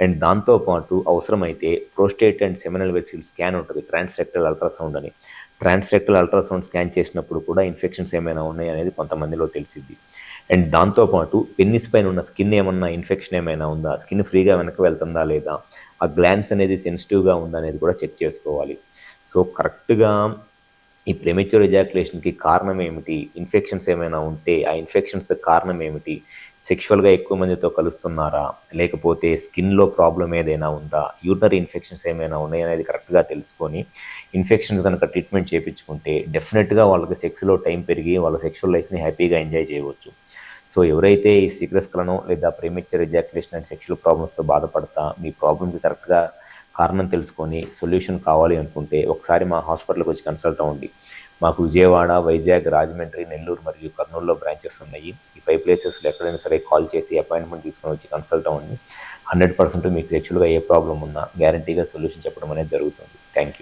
And దాంతోపాటు అవసరమైతే prostate and seminal vesicle scan ఉంటుంది ట్రాన్స్రెక్టల్ అల్ట్రాసౌండ్ అని. ట్రాన్స్రెక్టల్ అల్ట్రాసౌండ్ స్కాన్ చేసినప్పుడు కూడా ఇన్ఫెక్షన్స్ ఏమైనా ఉన్నాయి అనేది కొంతమందిలో తెలిసింది అండ్ దాంతోపాటు పెన్నిస్ పైన ఉన్న స్కిన్ ఏమన్నా ఇన్ఫెక్షన్ ఏమైనా ఉందా? స్కిన్ ఫ్రీగా వెనక్కి వెళ్తుందా లేదా? ఆ గ్లాన్స్ అనేది సెన్సిటివ్గా ఉందా అనేది కూడా చెక్ చేసుకోవాలి. సో కరెక్ట్గా ఈ ప్రెమెచ్యూర్ ఎజాకులేషన్కి కారణం ఏమిటి? ఇన్ఫెక్షన్స్ ఏమైనా ఉంటే ఆ ఇన్ఫెక్షన్స్ కారణం ఏమిటి? సెక్షువల్గా ఎక్కువ మందితో కలుస్తున్నారా? లేకపోతే స్కిన్లో ప్రాబ్లం ఏదైనా ఉందా? యూరినరీ ఇన్ఫెక్షన్స్ ఏమైనా ఉన్నాయా అనేది కరెక్ట్గా తెలుసుకొని ఇన్ఫెక్షన్స్ కనుక ట్రీట్మెంట్ చేయించుకుంటే డెఫినెట్గా వాళ్ళకి సెక్స్లో టైం పెరిగి వాళ్ళ సెక్షువల్ లైఫ్ని హ్యాపీగా ఎంజాయ్ చేయవచ్చు. సో ఎవరైతే ఈ సీక్రెస్కలను లేదా ప్రీమెచ్యూర్ ఎజాక్యులేషన్ అండ్ సెక్షువల్ ప్రాబ్లమ్స్తో బాధపడతా మీ ప్రాబ్లమ్కి కరెక్ట్గా కారణం తెలుసుకొని సొల్యూషన్ కావాలి అనుకుంటే ఒకసారి మా హాస్పిటల్కి వచ్చి కన్సల్ట్ అవ్వండి. మాకు విజయవాడ వైజాగ్ రాజమండ్రి నెల్లూరు మరియు కర్నూలులో బ్రాంచెస్ ఉన్నాయి. ఈ ఫైవ్ ప్లేసెస్లో ఎక్కడైనా సరే కాల్ చేసి అపాయింట్మెంట్ తీసుకొని వచ్చి కన్సల్ట్ అవ్వండి. హండ్రెడ్ పర్సెంట్ మీకు యాక్చువల్గా ఏ ప్రాబ్లం ఉన్నా గ్యారంటీగా సొల్యూషన్ చెప్పడం అనేది జరుగుతుంది. Thank you